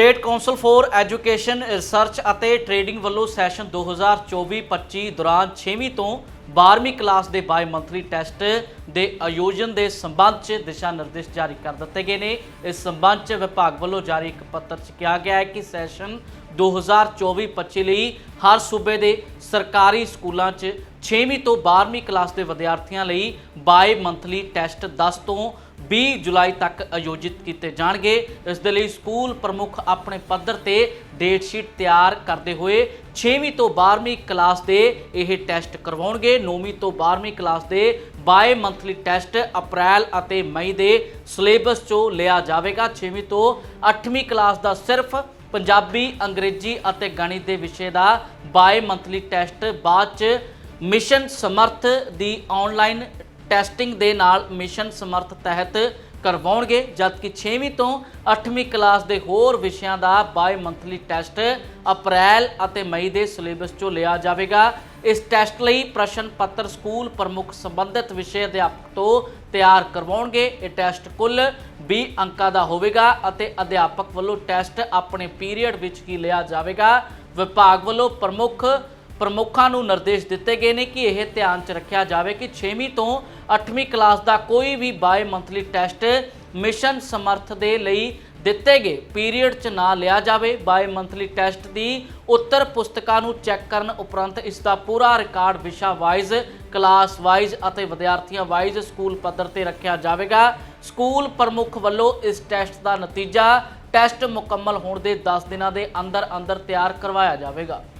State council for education, research ਅਤੇ training ਵੱਲੋਂ session 2024-25 ਦੌਰਾਨ 6ਵੀਂ ਤੋਂ 12ਵੀਂ ਕਲਾਸ ਦੇ ਬਾਈ ਮੰਥਲੀ ਟੈਸਟ ਦੇ ਆਯੋਜਨ ਦੇ ਸੰਬੰਧ 'ਚ ਦਿਸ਼ਾ ਨਿਰਦੇਸ਼ ਜਾਰੀ ਕਰ ਦਿੱਤੇ ਗਏ ਨੇ। ਇਸ ਸੰਬੰਧ 'ਚ ਵਿਭਾਗ ਵੱਲੋਂ ਜਾਰੀ ਇੱਕ ਪੱਤਰ 'ਚ ਕਿਹਾ ਗਿਆ ਹੈ ਕਿ ਸੈਸ਼ਨ 2024-25 ਲਈ ਹਰ ਸੂਬੇ ਦੇ ਸਰਕਾਰੀ ਸਕੂਲਾਂ 'ਚ 6ਵੀਂ ਤੋਂ 12ਵੀਂ ਕਲਾਸ ਦੇ ਵਿਦਿਆਰਥੀਆਂ ਲਈ ਬਾਈ ਮੰਥਲੀ ਟੈਸਟ 10 ਤੋਂ 20 ਜੁਲਾਈ ਤੱਕ ਆਯੋਜਿਤ ਕੀਤੇ ਜਾਣਗੇ। ਇਸ ਦੇ ਲਈ ਸਕੂਲ ਪ੍ਰਮੁੱਖ ਆਪਣੇ ਪੱਧਰ ਤੇ ਡੇਟ ਸ਼ੀਟ ਤਿਆਰ ਕਰਦੇ ਹੋਏ 6ਵੀਂ ਤੋਂ 12ਵੀਂ ਕਲਾਸ ਦੇ ਇਹ ਟੈਸਟ ਕਰਵਾਉਣਗੇ। 9ਵੀਂ ਤੋਂ 12ਵੀਂ ਕਲਾਸ ਦੇ ਬਾਏ ਮੰਥਲੀ ਟੈਸਟ ਅਪ੍ਰੈਲ ਅਤੇ ਮਈ ਦੇ ਸਿਲੇਬਸ ਚੋਂ ਲਿਆ ਜਾਵੇਗਾ। 6ਵੀਂ ਤੋਂ 8ਵੀਂ ਕਲਾਸ ਦਾ ਸਿਰਫ ਪੰਜਾਬੀ, ਅੰਗਰੇਜ਼ੀ ਅਤੇ ਗਣਿਤ ਦੇ ਵਿਸ਼ੇ ਦਾ ਬਾਏ ਮੰਥਲੀ ਟੈਸਟ ਬਾਅਦ ਚ ਮਿਸ਼ਨ ਸਮਰਥ ਦੀ ਆਨਲਾਈਨ ਟੈਸਟਿੰਗ ਦੇ ਨਾਲ ਮਿਸ਼ਨ ਸਮਰਥ ਤਹਿਤ ਕਰਵਾਉਣਗੇ, ਜਦਕਿ 6ਵੀਂ ਤੋਂ 8ਵੀਂ ਕਲਾਸ ਦੇ ਹੋਰ ਵਿਸ਼ਿਆਂ ਦਾ ਬਾਈ ਮੰਥਲੀ ਟੈਸਟ ਅਪ੍ਰੈਲ ਅਤੇ ਮਈ ਦੇ ਸਿਲੇਬਸ ਚੋਂ ਲਿਆ ਜਾਵੇਗਾ। ਇਸ ਟੈਸਟ ਲਈ ਪ੍ਰਸ਼ਨ ਪੱਤਰ ਸਕੂਲ ਪ੍ਰਮੁੱਖ ਸੰਬੰਧਿਤ ਵਿਸ਼ੇ ਅਧਿਆਪਕ ਤੋਂ ਤਿਆਰ ਕਰਵਾਉਣਗੇ। ਇਹ ਟੈਸਟ ਕੁੱਲ 20 ਅੰਕਾਂ ਦਾ ਹੋਵੇਗਾ ਅਤੇ ਅਧਿਆਪਕ ਵੱਲੋਂ ਟੈਸਟ ਆਪਣੇ ਪੀਰੀਅਡ ਵਿੱਚ ਹੀ ਲਿਆ ਜਾਵੇਗਾ। ਵਿਭਾਗ ਵੱਲੋਂ ਪ੍ਰਮੁੱਖ ਪ੍ਰਮੁੱਖਾਂ ਨੂੰ ਨਿਰਦੇਸ਼ ਦਿੱਤੇ ਗਏ ਨੇ ਕਿ ਇਹ ਧਿਆਨ 'ਚ ਰੱਖਿਆ ਜਾਵੇ ਕਿ 6ਵੀਂ ਤੋਂ 8ਵੀਂ ਕਲਾਸ ਦਾ ਕੋਈ ਵੀ bi monthly test mission Samarth ਦੇ ਲਈ ਦਿੱਤੇ ਗਏ ਪੀਰੀਅਡ 'ਚ ਨਾ ਲਿਆ ਜਾਵੇ। ਬਾਏ ਮੰਥਲੀ ਟੈਸਟ ਦੀ ਉੱਤਰ ਪੁਸਤਕਾਂ ਨੂੰ ਚੈੱਕ ਕਰਨ ਉਪਰੰਤ ਇਸ ਦਾ ਪੂਰਾ ਰਿਕਾਰਡ ਵਿਸ਼ਾ ਵਾਈਜ਼, ਕਲਾਸ ਵਾਈਜ਼ ਅਤੇ ਵਿਦਿਆਰਥੀਆਂ ਵਾਈਜ਼ ਸਕੂਲ ਪੱਧਰ ਤੇ ਰੱਖਿਆ ਜਾਵੇਗਾ। ਸਕੂਲ ਪ੍ਰਮੁੱਖ ਵੱਲੋਂ ਇਸ ਟੈਸਟ ਦਾ ਨਤੀਜਾ ਟੈਸਟ ਮੁਕੰਮਲ ਹੋਣ ਦੇ 10 ਦਿਨਾਂ ਦੇ ਅੰਦਰ ਅੰਦਰ ਤਿਆਰ ਕਰਵਾਇਆ ਜਾਵੇਗਾ।